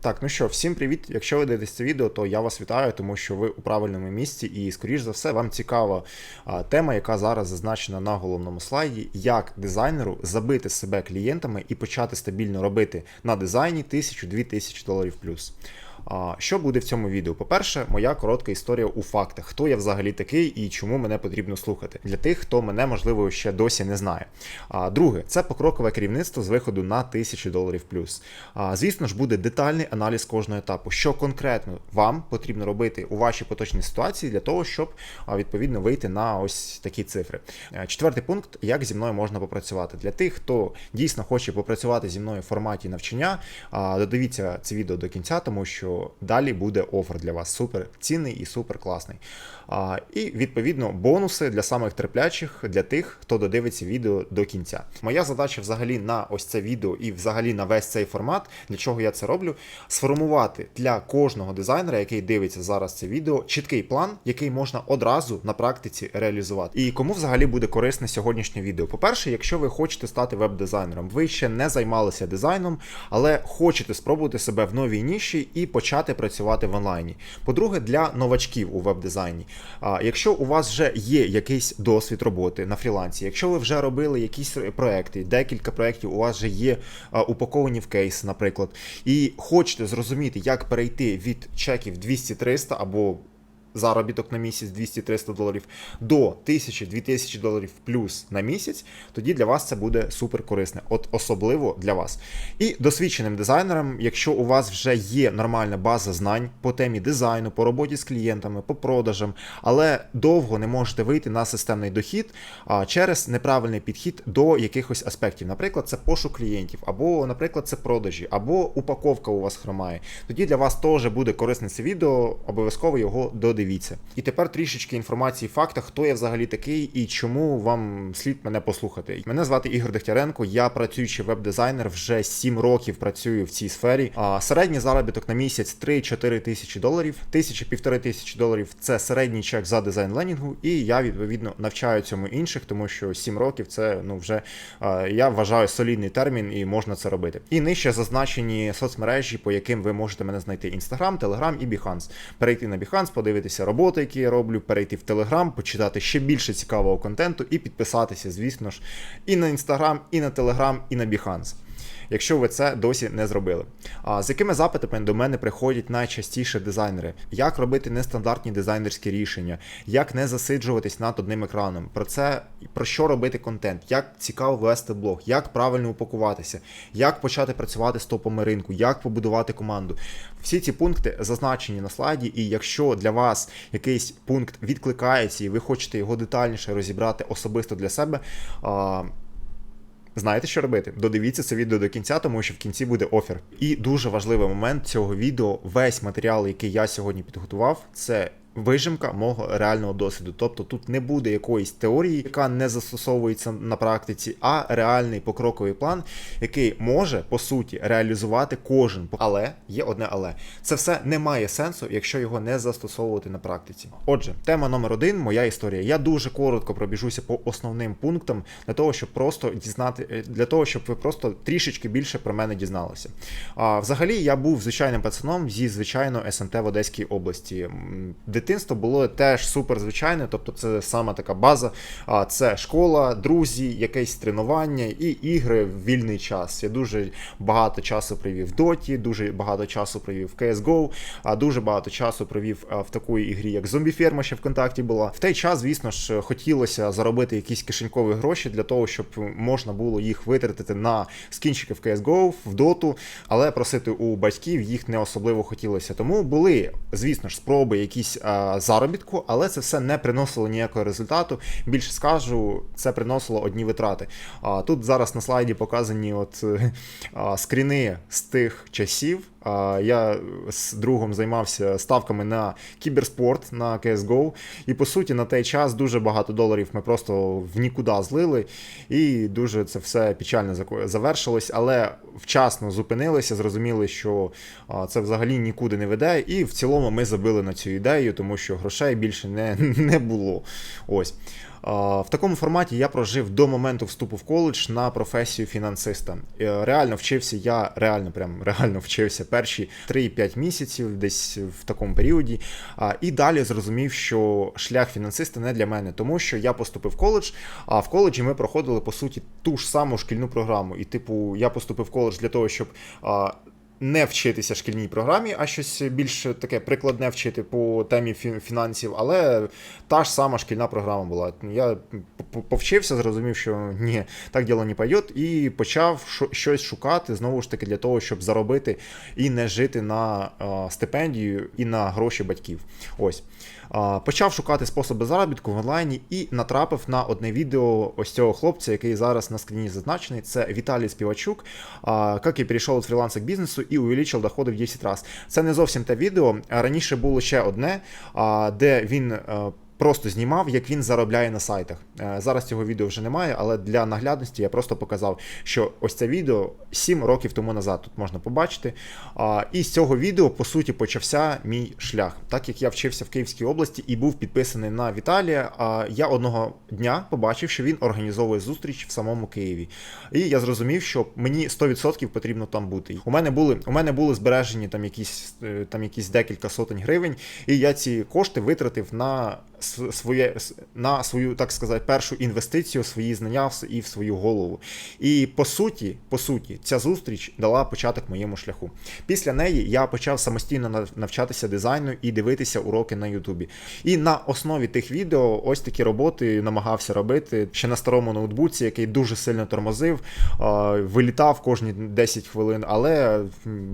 Так, ну що, всім привіт. Якщо ви дивитесь це відео, то я вас вітаю, тому що ви у правильному місці, і, скоріш за все, вам цікава тема, яка зараз зазначена на головному слайді, як дизайнеру забити себе клієнтами і почати стабільно робити на дизайні 1000-2000 тисячі доларів плюс. Що буде в цьому відео? По-перше, моя коротка історія у фактах, хто я взагалі такий і чому мене потрібно слухати для тих, хто мене можливо ще досі не знає. А друге, це покрокове керівництво з виходу на 1000 доларів плюс. Звісно ж, буде детальний аналіз кожного етапу, що конкретно вам потрібно робити у вашій поточній ситуації для того, щоб відповідно вийти на ось такі цифри. Е, Четвертий пункт: як зі мною можна попрацювати для тих, хто дійсно хоче попрацювати зі мною в форматі навчання. Додивіться це відео до кінця, тому що далі буде офер для вас супер цінний і супер класний. А, І відповідно бонуси для самих терплячих, для тих, хто додивиться відео до кінця. Моя задача взагалі на ось це відео і взагалі на весь цей формат, для чого я це роблю, сформувати для кожного дизайнера, який дивиться зараз це відео, чіткий план, який можна одразу на практиці реалізувати. І кому взагалі буде корисне сьогоднішнє відео? По-перше, якщо ви хочете стати веб-дизайнером, ви ще не займалися дизайном, але хочете спробувати себе в новій ніші і почати працювати в онлайні. По-друге, для новачків у веб-дизайні. А, Якщо у вас вже є якийсь досвід роботи на фрілансі, якщо ви вже робили якісь проекти, декілька проєктів у вас вже є упаковані в кейс, наприклад, і хочете зрозуміти, як перейти від чеків 200-300 або заробіток на місяць 200-300 доларів до 1000-2000 доларів плюс на місяць, тоді для вас це буде супер корисне, от особливо для вас. І досвідченим дизайнерам, якщо у вас вже є нормальна база знань по темі дизайну, по роботі з клієнтами, по продажам, але довго не можете вийти на системний дохід через неправильний підхід до якихось аспектів. Наприклад, це пошук клієнтів, або, наприклад, це продажі, або упаковка у вас хромає. Тоді для вас теж буде корисне це відео, обов'язково його додивіться. І тепер трішечки інформації, факта, хто я взагалі такий і чому вам слід мене послухати. Мене звати Ігор Дегтяренко, я працюючий веб-дизайнер, вже 7 років працюю в цій сфері. А середній заробіток на місяць 3-4 тисячі доларів, тисячі-півтори тисячі доларів це середній чек за дизайн ленінгу, і я відповідно навчаю цьому інших, тому що 7 років це ну вже я вважаю солідний термін і можна це робити. І нижче зазначені соцмережі, по яким ви можете мене знайти: Instagram, Telegram і Behance. Перейти на Behance, подивитися роботи, які я роблю, перейти в Телеграм, почитати ще більше цікавого контенту і підписатися, звісно ж, і на інстаграм, і на телеграм, і на Behance. Якщо ви це досі не зробили. А з якими запитами до мене приходять найчастіше дизайнери? Як робити нестандартні дизайнерські рішення, як не засиджуватись над одним екраном? Про це про що робити контент, як цікаво вести блог, як правильно упакуватися, як почати працювати з топами ринку, як побудувати команду. Всі ці пункти зазначені на слайді, і якщо для вас якийсь пункт відкликається, і ви хочете його детальніше розібрати особисто для себе. Знаєте, що робити? Додивіться це відео до кінця, тому що в кінці буде офер. І дуже важливий момент цього відео: весь матеріал, який я сьогодні підготував, це вижимка мого реального досвіду. Тобто тут не буде якоїсь теорії, яка не застосовується на практиці, а реальний покроковий план, який може по суті реалізувати кожен. Але є одне але це все не має сенсу, якщо його не застосовувати на практиці. Отже, тема номер один моя історія. Я дуже коротко пробіжуся по основним пунктам для того, щоб просто дізнати, для того, щоб ви просто трішечки більше про мене дізналися. А взагалі я був звичайним пацаном зі звичайно СНТ в Одеській області дитинство було теж супер звичайне, тобто це саме така база. А це школа, друзі, якесь тренування і ігри в вільний час. Я дуже багато часу провів в Доті, дуже багато часу провів в CSGO, а дуже багато часу провів в такої ігрі, як Зомбіферма, ще ВКонтакті була. В той час, звісно ж, хотілося заробити якісь кишенькові гроші для того, щоб можна було їх витратити на скінчики в CSGO, в Доту, але просити у батьків їх не особливо хотілося. Тому були, звісно ж, спроби якісь заробітку, але це все не приносило ніякого результату. Більше скажу, це приносило одні витрати. А тут зараз на слайді показані от скріни з тих часів. Я з другом займався ставками на кіберспорт на CSGO, і по суті на той час дуже багато доларів ми просто в нікуди злили, і дуже це все печально завершилось, але вчасно зупинилися, зрозуміли, що це взагалі нікуди не веде. І в цілому ми забили на цю ідею, тому що грошей більше не, не було. Ось. В такому форматі я прожив до моменту вступу в коледж на професію фінансиста. Е, Реально вчився, я реально прям реально вчився перші 3-5 місяців, десь в такому періоді. І далі зрозумів, що шлях фінансиста не для мене, тому що я поступив в коледж, а в коледжі ми проходили по суті ту ж саму шкільну програму. І, типу, я поступив в коледж для того, щоб. Не вчитися шкільній програмі, а щось більш таке прикладне вчити по темі фінансів, але та ж сама шкільна програма була. Я повчився, зрозумів, що ні, так діло не пойде, і почав щось шукати знову ж таки для того, щоб заробити і не жити на стипендію і на гроші батьків. Ось. Почав шукати способи заробітку в онлайні і натрапив на одне відео ось цього хлопця, який зараз на скріні зазначений. Це Віталій Співачук. Як я перейшов від фріланса к бізнесу і увеличив доходи в 10 разів. Це не зовсім те відео. Раніше було ще одне, де він. Просто знімав, як він заробляє на сайтах. Е, Зараз цього відео вже немає, але для наглядності я просто показав, що ось це відео 7 років тому назад тут можна побачити. І з цього відео, по суті, почався мій шлях. Так як я вчився в Київській області і був підписаний на Віталія, я одного дня побачив, що він організовує зустріч в самому Києві. І я зрозумів, що мені 100% потрібно там бути. У мене були, у мене були збережені там якісь, е, там якісь декілька сотень гривень, і я ці кошти витратив на своє на свою, так сказати, першу інвестицію, свої знання і в свою голову. І по суті, по суті, ця зустріч дала початок моєму шляху. Після неї я почав самостійно навчатися дизайну і дивитися уроки на Ютубі. І на основі тих відео ось такі роботи намагався робити ще на старому ноутбуці, який дуже сильно тормозив, вилітав кожні 10 хвилин, але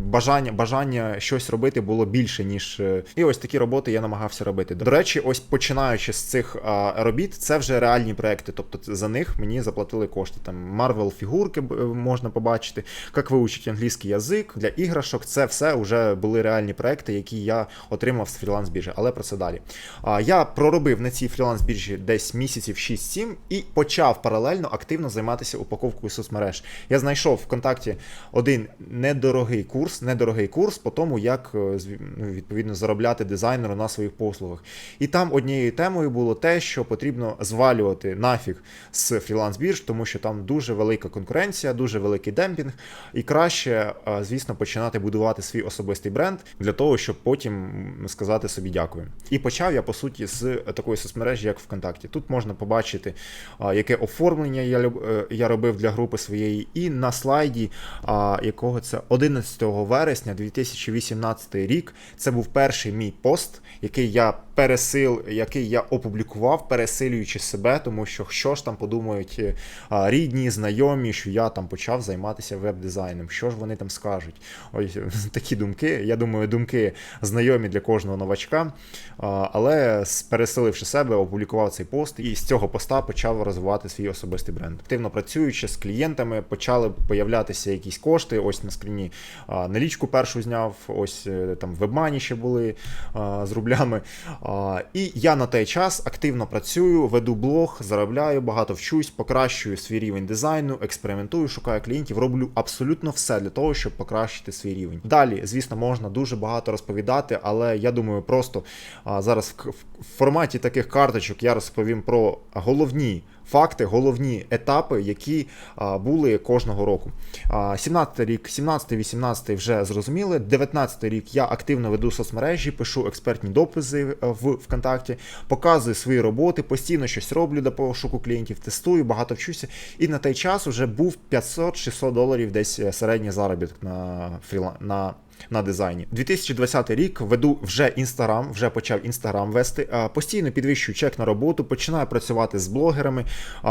бажання, бажання щось робити було більше, ніж. е, І ось такі роботи я намагався робити. До речі, ось починаючи з цих робіт, це вже реальні проекти. Тобто за них мені заплатили кошти. Там Marvel фігурки е, можна побачити, як вивчити англійський язик для іграшок. Це все вже були реальні проекти, які я отримав з фріланс біржі. Але про це далі. Я проробив на цій фріланс біржі десь місяців 6-7 і почав паралельно активно займатися упаковкою соцмереж. Я знайшов ВКонтакті один недорогий курс, недорогий курс по тому, як е, ну, відповідно заробляти дизайнеру на своїх послугах. І там однією темою було те, що потрібно звалювати нафіг з фріланс бірж, тому що там дуже велика конкуренція, дуже великий демпінг, і краще, е, звісно, починати будувати свій особистий бренд для того, щоб потім сказати собі дякую. І почав я по суті з такої соцмережі, як ВКонтакті. Тут можна побачити, яке оформлення я е, я робив для групи своєї, і на слайді, якого це 11 вересня 2018 рік. Це був перший мій пост, який я пересил, який я опублікував, пересилюючи себе, тому що що ж там подумають е, рідні, знайомі, що я там почав займатися веб-дизайном. Що ж вони там скажуть? Ось такі думки. Я думаю, думки знайомі для кожного новачка. Але пересиливши себе, опублікував цей пост і з цього поста почав розвивати свій особистий бренд. Активно працюючи з клієнтами, почали появлятися якісь кошти. Ось на скріні налічку першу зняв, ось е, там вебмані ще були з рублями. І я на той час активно працюю, веду блог, заробляю, багато вчусь, покращую свій рівень дизайну, експериментую, шукаю клієнтів, роблю абсолютно все для того, щоб покращити свій рівень. Далі, звісно, можна дуже багато розповідати, але я думаю, просто зараз в форматі таких карточок я розповім про головні. Факти, головні етапи, які були кожного року. А, 17 рік, 17-18 вже зрозуміли. 19 рік я активно веду соцмережі, пишу експертні дописи е, в ВКонтакті, показую свої роботи, постійно щось роблю для пошуку клієнтів, тестую, багато вчуся. І на той час вже був 500-600 доларів десь е, середній заробіток на фрілан... на на дизайні. 2020 рік веду вже інстаграм, вже почав інстаграм вести. Постійно підвищую чек на роботу, починаю працювати з блогерами,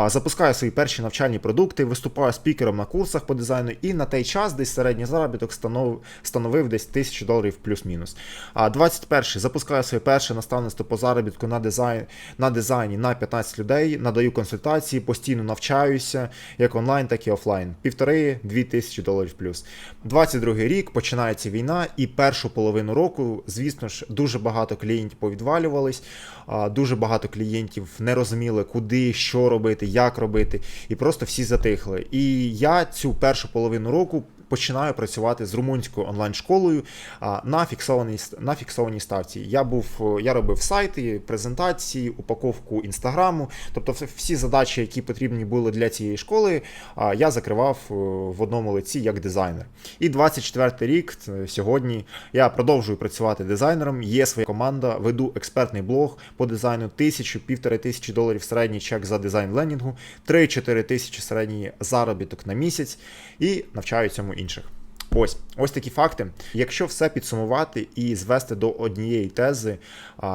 запускаю свої перші навчальні продукти, виступаю спікером на курсах по дизайну. І на той час десь середній заробіток станов, становив десь 1000 доларів плюс-мінус. А 21 запускаю своє перше наставництво по заробітку на дизайн на дизайні на 15 людей, надаю консультації, постійно навчаюся як онлайн, так і офлайн. Півтори-дві тисячі доларів плюс. 22 рік починається війна, і першу половину року, звісно ж, дуже багато клієнтів повідвалювались, дуже багато клієнтів не розуміли, куди, що робити, як робити, і просто всі затихли. І я цю першу половину року починаю працювати з румунською онлайн-школою на фіксованій на фіксованій ставці. Я був я робив сайти, презентації, упаковку інстаграму, тобто всі задачі, які потрібні були для цієї школи, я закривав е, в одному лиці як дизайнер. І 24 рік сьогодні я продовжую працювати дизайнером. Є своя команда, веду експертний блог по дизайну, тисячу, півтори тисячі доларів середній чек за дизайн ленінгу, 3-4 тисячі середній заробіток на місяць і навчаю цьому інших. Ось ось такі факти. Якщо все підсумувати і звести до однієї тези,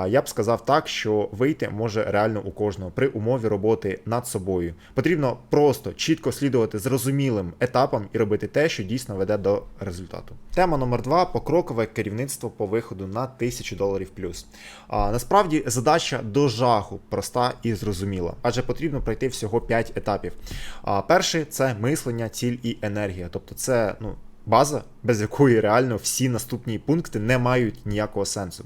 я б сказав так, що вийти може реально у кожного при умові роботи над собою. Потрібно просто чітко слідувати зрозумілим етапам і робити те, що дійсно веде до результату. Тема номер два покрокове керівництво по виходу на 1000 доларів плюс. Насправді задача до жаху проста і зрозуміла, адже потрібно пройти всього 5 етапів. А перший це мислення, ціль і енергія. Тобто, це ну база, без якої реально всі наступні пункти не мають ніякого сенсу.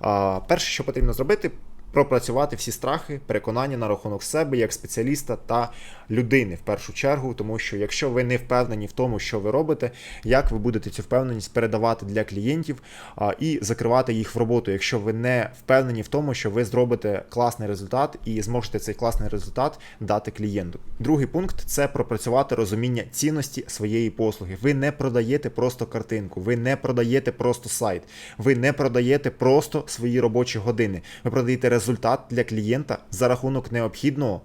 А, перше, що потрібно зробити, пропрацювати всі страхи, переконання на рахунок себе як спеціаліста та людини в першу чергу, тому що якщо ви не впевнені в тому, що ви робите, як ви будете цю впевненість передавати для клієнтів а, і закривати їх в роботу, якщо ви не впевнені в тому, що ви зробите класний результат і зможете цей класний результат дати клієнту. Другий пункт це пропрацювати розуміння цінності своєї послуги. Ви не продаєте просто картинку, ви не продаєте просто сайт, ви не продаєте просто свої робочі години. Ви продаєте результат для клієнта за рахунок необхідного.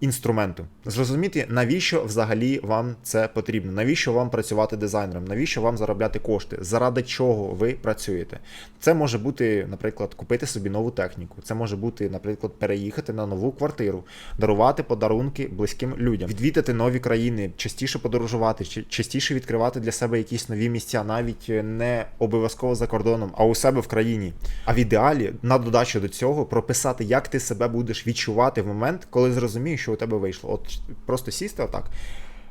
Інструменту зрозуміти, навіщо взагалі вам це потрібно, навіщо вам працювати дизайнером, навіщо вам заробляти кошти, заради чого ви працюєте. Це може бути, наприклад, купити собі нову техніку. Це може бути, наприклад, переїхати на нову квартиру, дарувати подарунки близьким людям, відвідати нові країни, частіше подорожувати, частіше відкривати для себе якісь нові місця, навіть не обов'язково за кордоном, а у себе в країні. А в ідеалі, на додачу до цього, прописати, як ти себе будеш відчувати в момент, коли зрозумієш, що у тебе вийшло. От просто сісти отак,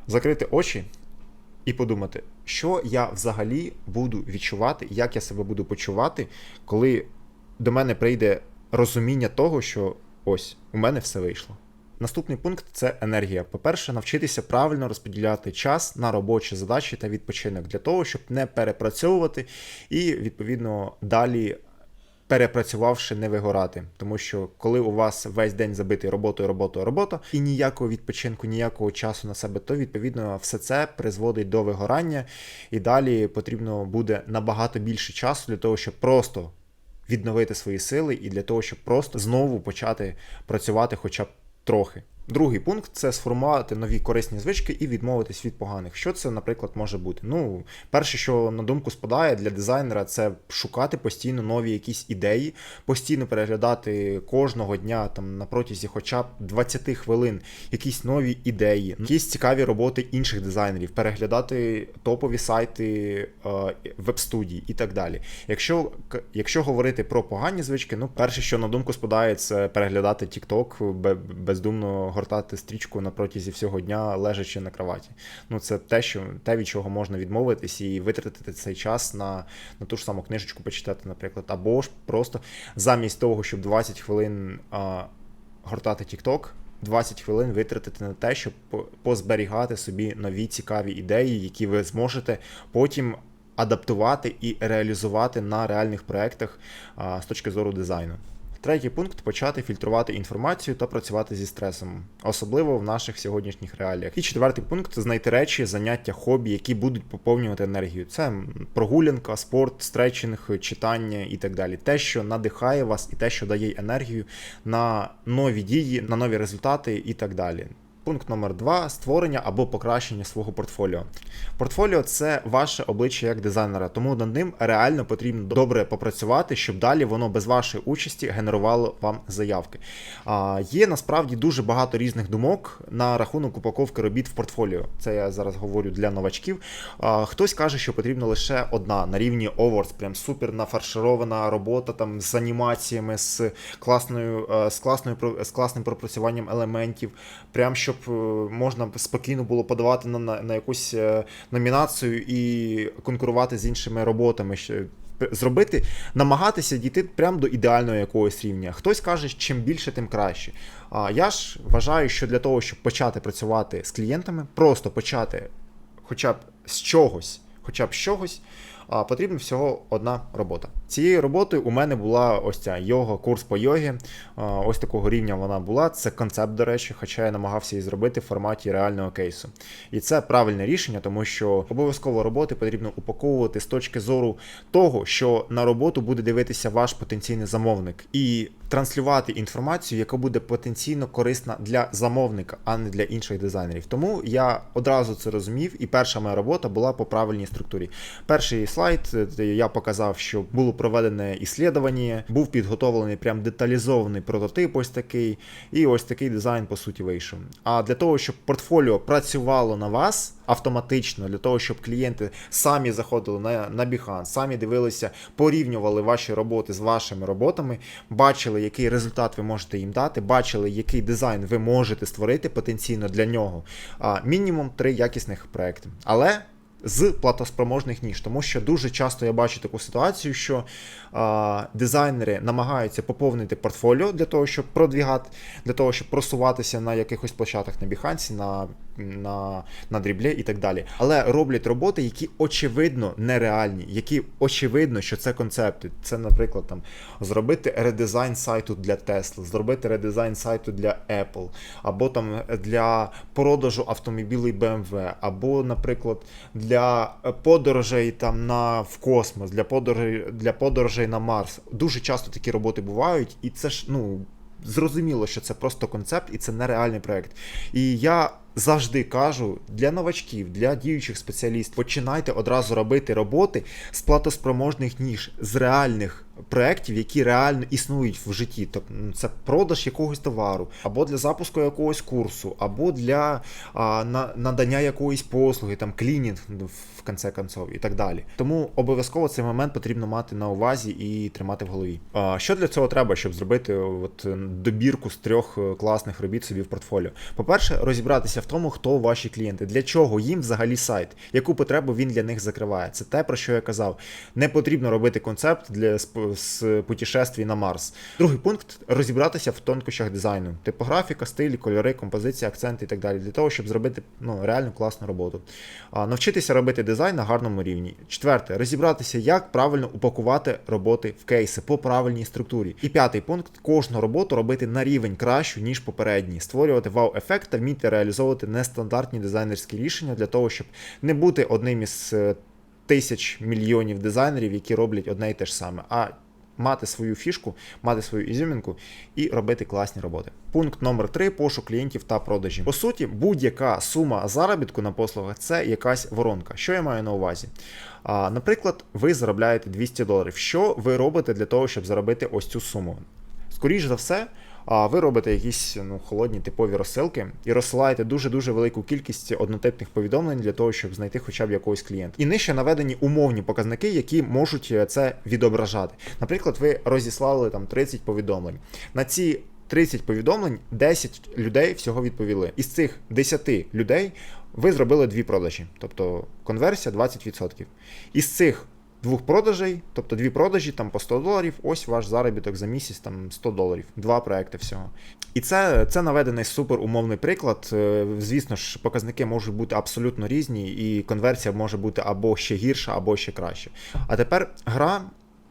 закрити очі і подумати, що я взагалі буду відчувати, як я себе буду почувати, коли до мене прийде розуміння того, що ось у мене все вийшло. Наступний пункт це енергія. По-перше, навчитися правильно розподіляти час на робочі задачі та відпочинок для того, щоб не перепрацьовувати і, відповідно, далі перепрацювавши, не вигорати. Тому що коли у вас весь день забитий роботою, роботою, робота, і ніякого відпочинку, ніякого часу на себе, то відповідно все це призводить до вигорання, і далі потрібно буде набагато більше часу для того, щоб просто відновити свої сили і для того, щоб просто знову почати працювати хоча б трохи. Другий пункт це сформувати нові корисні звички і відмовитись від поганих. Що це, наприклад, може бути? Ну, перше, що на думку спадає для дизайнера, це шукати постійно нові якісь ідеї, постійно переглядати кожного дня там на протязі хоча б 20 хвилин якісь нові ідеї, якісь цікаві роботи інших дизайнерів, переглядати топові сайти е, веб-студій і так далі. Якщо, якщо говорити про погані звички, ну перше, що на думку спадає, це переглядати TikTok, бе- бездумно гортати стрічку на протязі всього дня, лежачи на кроваті. Ну це те, що те, від чого можна відмовитись і витратити цей час на, на ту ж саму книжечку почитати, наприклад, або ж просто замість того, щоб 20 хвилин а, гортати TikTok, 20 хвилин витратити на те, щоб позберігати собі нові цікаві ідеї, які ви зможете потім адаптувати і реалізувати на реальних проєктах з точки зору дизайну. Третій пункт почати фільтрувати інформацію та працювати зі стресом, особливо в наших сьогоднішніх реаліях. І четвертий пункт знайти речі, заняття, хобі, які будуть поповнювати енергію. Це прогулянка, спорт, стречинг, читання і так далі. Те, що надихає вас, і те, що дає енергію на нові дії, на нові результати і так далі. Пункт номер два створення або покращення свого портфоліо. Портфоліо це ваше обличчя як дизайнера, тому над ним реально потрібно добре попрацювати, щоб далі воно без вашої участі генерувало вам заявки. А, є насправді дуже багато різних думок на рахунок упаковки робіт в портфоліо. Це я зараз говорю для новачків. А, хтось каже, що потрібна лише одна на рівні Awards, прям супер нафарширована робота там з анімаціями, з класною, е, з класною з класним пропрацюванням елементів, прям щоб е, можна спокійно було подавати на, на, на якусь е, номінацію і конкурувати з іншими роботами. Зробити, намагатися дійти прямо до ідеального якогось рівня. Хтось каже, чим більше, тим краще. А я ж вважаю, що для того, щоб почати працювати з клієнтами, просто почати хоча б з чогось, хоча б з чогось, потрібна всього одна робота. Цією роботою у мене була ось ця йога, курс по йогі. Ось такого рівня вона була. Це концепт, до речі, хоча я намагався її зробити в форматі реального кейсу. І це правильне рішення, тому що обов'язково роботи потрібно упаковувати з точки зору того, що на роботу буде дивитися ваш потенційний замовник, і транслювати інформацію, яка буде потенційно корисна для замовника, а не для інших дизайнерів. Тому я одразу це розумів, і перша моя робота була по правильній структурі. Перший слайд е, я показав, що було проведене іслідування, був підготовлений прям деталізований прототип, ось такий, і ось такий дизайн по суті вийшов. А для того, щоб портфоліо працювало на вас автоматично, для того, щоб клієнти самі заходили на, на Behance, самі дивилися, порівнювали ваші роботи з вашими роботами, бачили, який результат ви можете їм дати, бачили, який дизайн ви можете створити потенційно для нього. А, мінімум три якісних проекти. Але з платоспроможних ніж, тому що дуже часто я бачу таку ситуацію, що а, дизайнери намагаються поповнити портфоліо для того, щоб продвігати, для того, щоб просуватися на якихось площадах на Behance, на, на, на дріблі і так далі. Але роблять роботи, які очевидно нереальні, які очевидно, що це концепти. Це, наприклад, там зробити редизайн сайту для Tesla, зробити редизайн сайту для Apple, або там для продажу автомобілів BMW, або, наприклад, для подорожей там на в космос, для подорожей для подорожей на Марс. Дуже часто такі роботи бувають, і це ж ну зрозуміло, що це просто концепт і це нереальний проект. І я завжди кажу для новачків, для діючих спеціалістів, починайте одразу робити роботи з платоспроможних ніж, з реальних проєктів, які реально існують в житті. Тобто це продаж якогось товару, або для запуску якогось курсу, або для а, на, надання якоїсь послуги, там клінінг ну, в кінці концов і так далі. Тому обов'язково цей момент потрібно мати на увазі і тримати в голові. А, що для цього треба, щоб зробити от добірку з трьох е, класних робіт собі в портфоліо? По-перше, розібратися в тому, хто ваші клієнти, для чого їм взагалі сайт, яку потребу він для них закриває. Це те, про що я казав. Не потрібно робити концепт для з путешествій на Марс. Другий пункт розібратися в тонкощах дизайну, типографіка, стиль, кольори, композиція, акценти і так далі, для того, щоб зробити ну, реально класну роботу. А, Навчитися робити дизайн на гарному рівні. Четверте, розібратися, як правильно упакувати роботи в кейси по правильній структурі. І п'ятий пункт кожну роботу робити на рівень кращу, ніж попередній, створювати вау-ефект та вміти реалізовувати нестандартні дизайнерські рішення для того, щоб не бути одним із е, тисяч мільйонів дизайнерів, які роблять одне і те ж саме. а Мати свою фішку, мати свою ізюмінку і робити класні роботи. Пункт номер 3 пошук клієнтів та продажі. По суті, будь-яка сума заробітку на послугах це якась воронка. Що я маю на увазі? Наприклад, ви заробляєте 200 доларів. Що ви робите для того, щоб заробити ось цю суму? Скоріше за все, а ви робите якісь ну, холодні типові розсилки і розсилаєте дуже-дуже велику кількість однотипних повідомлень для того, щоб знайти хоча б якогось клієнта. І нижче наведені умовні показники, які можуть е, це відображати. Наприклад, ви розіслали там 30 повідомлень. На ці 30 повідомлень 10 людей всього відповіли. Із цих 10 людей ви зробили дві продажі, тобто конверсія 20%. Із цих двох продажей, тобто дві продажі там по 100 доларів, ось ваш заробіток за місяць там 100 доларів, два проекти всього. І це це наведений супер умовний приклад. Е, звісно ж, показники можуть бути абсолютно різні, і конверсія може бути або ще гірша, або ще краще. А тепер гра.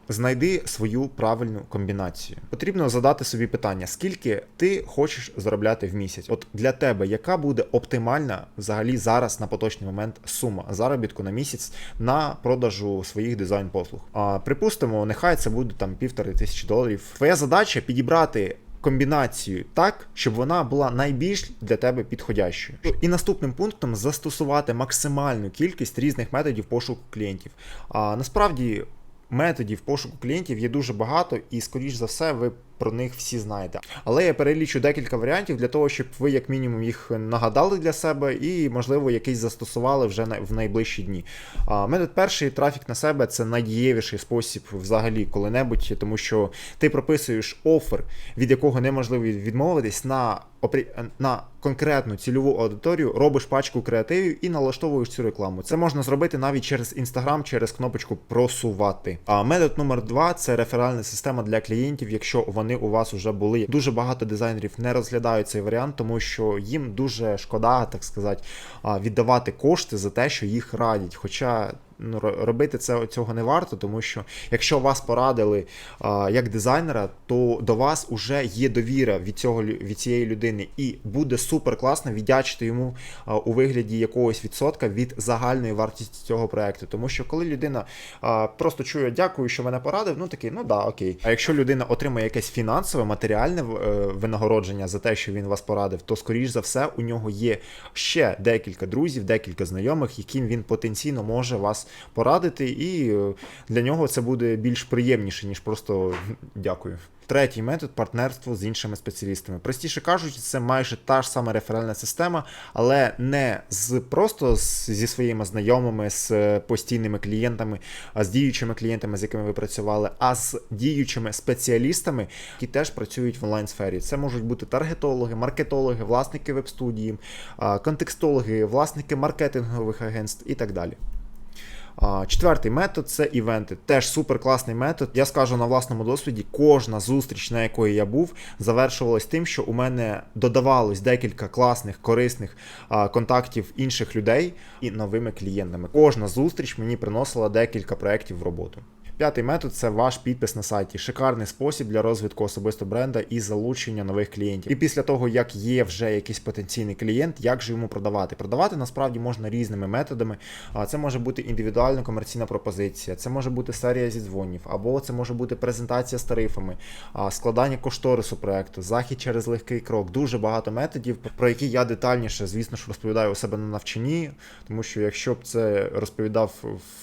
Знайди свою правильну комбінацію. Потрібно задати собі питання, скільки ти хочеш заробляти в місяць. От для тебе, яка буде оптимальна взагалі зараз на поточний момент сума заробітку на місяць на продажу своїх дизайн-послуг? А припустимо, нехай це буде там півтори тисячі доларів. Твоя задача підібрати. Комбінацію так, щоб вона була найбільш для тебе підходящою. І наступним пунктом застосувати максимальну кількість різних методів пошуку клієнтів. А насправді методів пошуку клієнтів є дуже багато, і, скоріш за все, ви про них всі знаєте. Але я перелічу декілька варіантів для того, щоб ви, як мінімум, їх нагадали для себе і, можливо, якийсь застосували вже в найближчі дні. Метод перший трафік на себе це найдієвіший спосіб взагалі коли-небудь, тому що ти прописуєш офер, від якого неможливо відмовитись на на конкретну цільову аудиторію, робиш пачку креативів і налаштовуєш цю рекламу. Це можна зробити навіть через Instagram, через кнопочку просувати. А метод номер два це реферальна система для клієнтів, якщо вони у вас вже були. Дуже багато дизайнерів не розглядають цей варіант, тому що їм дуже шкода, так сказати, віддавати кошти за те, що їх радять. Хоча ну, робити це цього не варто, тому що якщо вас порадили а, як дизайнера, то до вас вже є довіра від цього від цієї людини, і буде супер класно віддячити йому а, у вигляді якогось відсотка від загальної вартості цього проекту. Тому що коли людина а, просто чує дякую, що мене порадив, ну такий, ну да, окей. А якщо людина отримає якесь фінансове, матеріальне е, винагородження за те, що він вас порадив, то скоріш за все у нього є ще декілька друзів, декілька знайомих, яким він потенційно може вас порадити, і е, для нього це буде більш приємніше, ніж просто дякую. Третій метод партнерство з іншими спеціалістами. Простіше кажучи, це майже та ж сама реферальна система, але не з просто зі своїми знайомими, з е, постійними клієнтами, а з діючими клієнтами, з якими ви працювали, а з діючими спеціалістами, які теж працюють в онлайн-сфері. Це можуть бути таргетологи, маркетологи, власники веб-студії, контекстологи, власники маркетингових агентств і так далі. Четвертий метод це івенти. Теж супер класний метод. Я скажу на власному досвіді, кожна зустріч, на якої я був, завершувалась тим, що у мене додавалось декілька класних, корисних контактів інших людей і новими клієнтами. Кожна зустріч мені приносила декілька проєктів в роботу. П'ятий метод це ваш підпис на сайті. Шикарний спосіб для розвитку особисто бренда і залучення нових клієнтів. І після того, як є вже якийсь потенційний клієнт, як же йому продавати? Продавати насправді можна різними методами. Це може бути індивідуальна комерційна пропозиція, це може бути серія зі дзвонів, або це може бути презентація з тарифами, складання кошторису проекту, захід через легкий крок. Дуже багато методів, про які я детальніше, звісно ж, розповідаю у себе на навчанні, тому що якщо б це розповідав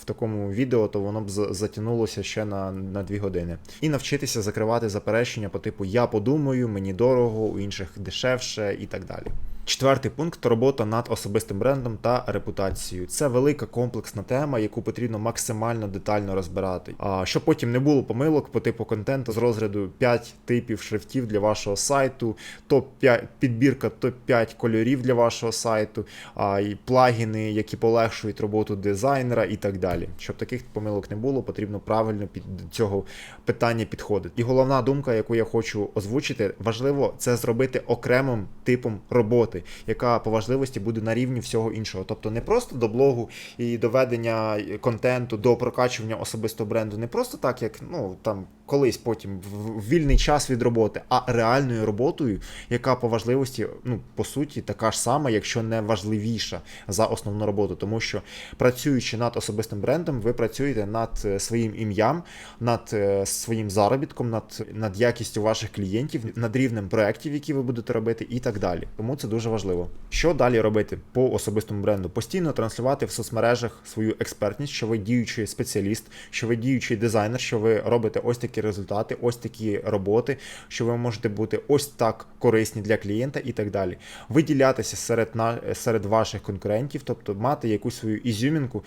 в такому відео, то воно б за- затягнулося ще на, на дві години. І навчитися закривати заперечення по типу Я подумаю, мені дорого, у інших дешевше і так далі. Четвертий пункт робота над особистим брендом та репутацією. Це велика комплексна тема, яку потрібно максимально детально розбирати. А щоб потім не було помилок по типу контенту з розряду 5 типів шрифтів для вашого сайту, топ 5 підбірка топ 5 кольорів для вашого сайту, а і плагіни, які полегшують роботу дизайнера і так далі. Щоб таких помилок не було, потрібно правильно під цього питання підходити. І головна думка, яку я хочу озвучити, важливо це зробити окремим типом роботи, яка по важливості буде на рівні всього іншого. Тобто не просто до блогу і доведення контенту, до прокачування особистого бренду, не просто так, як ну там колись потім в в вільний час від роботи, а реальною роботою, яка по важливості, ну по суті, така ж сама, якщо не важливіша за основну роботу, тому що працюючи над особистим брендом, ви працюєте над е, своїм ім'ям, над е, своїм заробітком, над, над якістю ваших клієнтів, над рівнем проєктів, які ви будете робити, і так далі. Тому це дуже важливо. Що далі робити по особистому бренду? Постійно транслювати в соцмережах свою експертність, що ви діючий спеціаліст, що ви діючий дизайнер, що ви робите ось такі результати, ось такі роботи, що ви можете бути ось так корисні для клієнта і так далі. Виділятися серед на серед ваших конкурентів, тобто мати якусь свою ізюмінку,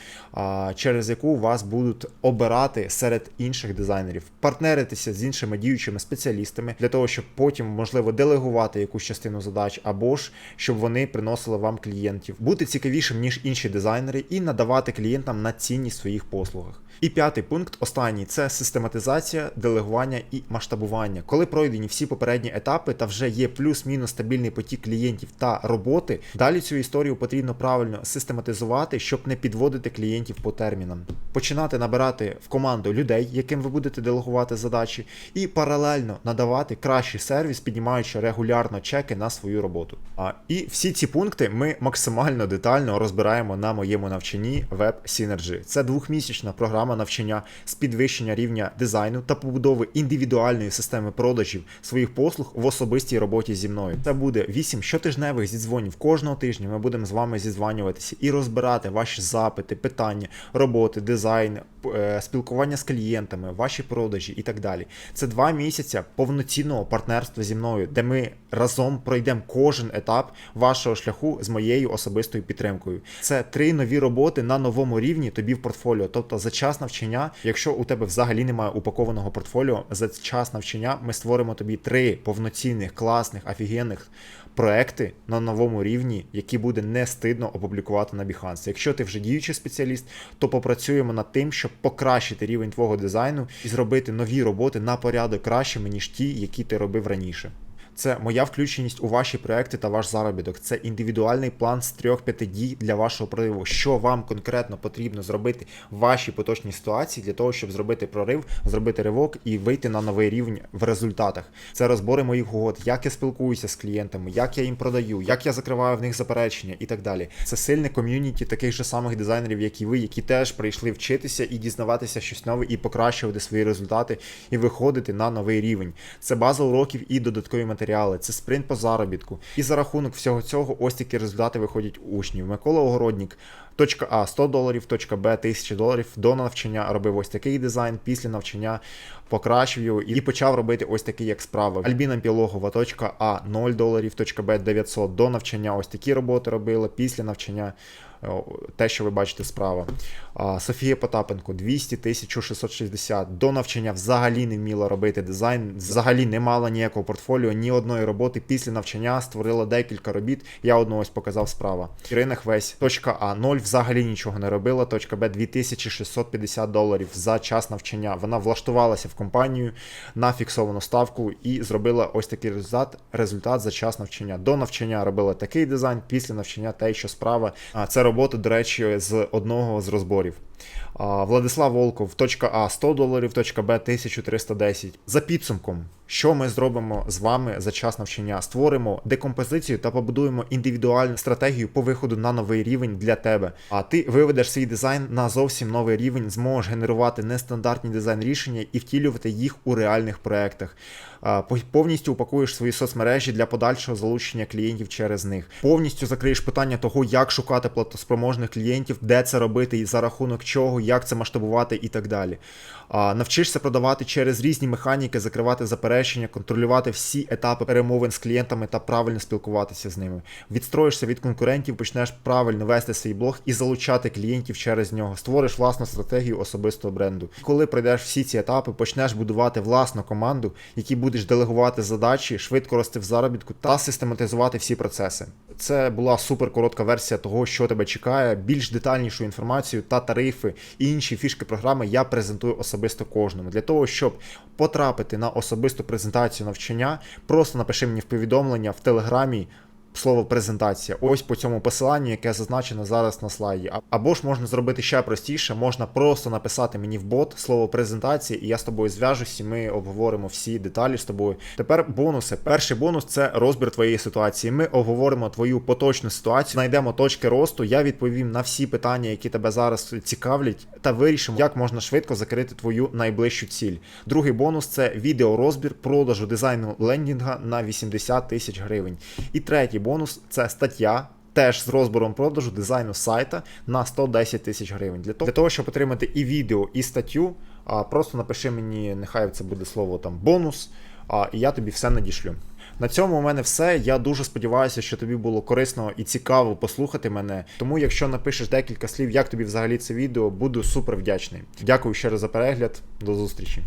через яку вас будуть обирати серед інших дизайнерів, партнеритися з іншими діючими спеціалістами для того, щоб потім можливо делегувати якусь частину задач, або ж щоб вони приносили вам клієнтів, бути цікавішим ніж інші дизайнери, і надавати клієнтам на цінність своїх послугах. І п'ятий пункт, останній це систематизація, делегування і масштабування. Коли пройдені всі попередні етапи та вже є плюс-мінус стабільний потік клієнтів та роботи, далі цю історію потрібно правильно систематизувати, щоб не підводити клієнтів по термінам. Починати набирати в команду людей, яким ви будете делегувати задачі, і паралельно надавати кращий сервіс, піднімаючи регулярно чеки на свою роботу. А і всі ці пункти ми максимально детально розбираємо на моєму навчанні Web Synergy. Це двохмісячна програма навчання з підвищення рівня дизайну та побудови індивідуальної системи продажів своїх послуг в особистій роботі зі мною. Це буде 8 щотижневих зідзвонів кожного тижня. Ми будемо з вами зідзванюватися і розбирати ваші запити, питання, роботи, дизайн, е, спілкування з клієнтами, ваші продажі і так далі. Це два місяці повноцінного партнерства зі мною, де ми разом пройдемо кожен етап вашого шляху з моєю особистою підтримкою. Це три нові роботи на новому рівні тобі в портфоліо. Тобто за час навчання, якщо у тебе взагалі немає упакованого портфоліо, за час навчання ми створимо тобі три повноцінних, класних, офігенних проекти на новому рівні, які буде не стидно опублікувати на Behance. Якщо ти вже діючий спеціаліст, то попрацюємо над тим, щоб покращити рівень твого дизайну і зробити нові роботи на порядок кращими, ніж ті, які ти робив раніше. Це моя включеність у ваші проекти та ваш заробіток. Це індивідуальний план з 3-5 дій для вашого прориву. Що вам конкретно потрібно зробити в вашій поточній ситуації для того, щоб зробити прорив, зробити ривок і вийти на новий рівень в результатах. Це розбори моїх угод, як я спілкуюся з клієнтами, як я їм продаю, як я закриваю в них заперечення і так далі. Це сильне ком'юніті таких же самих дизайнерів, як і ви, які теж прийшли вчитися і дізнаватися щось нове, і покращувати свої результати, і виходити на новий рівень. Це база уроків і додаткові матеріали, це спринт по заробітку. І за рахунок всього цього ось такі результати виходять учнів. Микола Огороднік. Точка А 100 доларів, точка Б 1000 доларів. До навчання робив ось такий дизайн, після навчання покращив його і почав робити ось такий, як справа. Альбіна Пілогова, точка А 0 доларів, точка Б 900. До навчання ось такі роботи робила, після навчання те, що ви бачите справа. Софія Потапенко 200 1660. До навчання взагалі не вміла робити дизайн, взагалі не мала ніякого портфоліо, ні одної роботи. Після навчання створила декілька робіт. Я одну ось показав справа. Ірина Хвесь, точка А 0 взагалі нічого не робила. Точка Б 2650 доларів за час навчання. Вона влаштувалася в компанію на фіксовану ставку і зробила ось такий результат, результат за час навчання. До навчання робила такий дизайн, після навчання те, що справа. Це робота, до речі, з одного з розборів. Владислав Волков, точка А 100 доларів, точка Б 1310. За підсумком, що ми зробимо з вами за час навчання? Створимо декомпозицію та побудуємо індивідуальну стратегію по виходу на новий рівень для тебе. А ти виведеш свій дизайн на зовсім новий рівень, зможеш генерувати нестандартні дизайн рішення і втілювати їх у реальних проектах. Повністю упакуєш свої соцмережі для подальшого залучення клієнтів через них. Повністю закриєш питання того, як шукати платоспроможних клієнтів, де це робити і за рахунок чого, як це масштабувати і так далі. А, Навчишся продавати через різні механіки, закривати заперечення, контролювати всі етапи перемовин з клієнтами та правильно спілкуватися з ними. Відстроїшся від конкурентів, почнеш правильно вести свій блог і залучати клієнтів через нього. Створиш власну стратегію особистого бренду. Коли пройдеш всі ці етапи, почнеш будувати власну команду, якій будеш делегувати задачі, швидко рости в заробітку та систематизувати всі процеси. Це була супер коротка версія того, що тебе чекає. Більш детальнішу інформацію та тарифи і інші фішки програми я презентую особисто кожному. Для того, щоб потрапити на особисту презентацію навчання, просто напиши мені в повідомлення в телеграмі. Слово презентація, ось по цьому посиланню, яке зазначено зараз на слайді. Або ж можна зробити ще простіше, можна просто написати мені в бот слово презентація, і я з тобою зв'яжусь, і ми обговоримо всі деталі з тобою. Тепер бонуси. Перший бонус це розбір твоєї ситуації. Ми обговоримо твою поточну ситуацію, знайдемо точки росту. Я відповім на всі питання, які тебе зараз цікавлять, та вирішимо, як можна швидко закрити твою найближчу ціль. Другий бонус це відеорозбір продажу дизайну лендінга на 80 тисяч гривень. І третій бонус це стаття. Теж з розбором продажу дизайну сайта на 110 тисяч гривень. Для того, для того, щоб отримати і відео, і статтю, просто напиши мені, нехай це буде слово там бонус, і я тобі все надішлю. На цьому у мене все. Я дуже сподіваюся, що тобі було корисно і цікаво послухати мене. Тому, якщо напишеш декілька слів, як тобі взагалі це відео, буду супер вдячний. Дякую ще раз за перегляд. До зустрічі.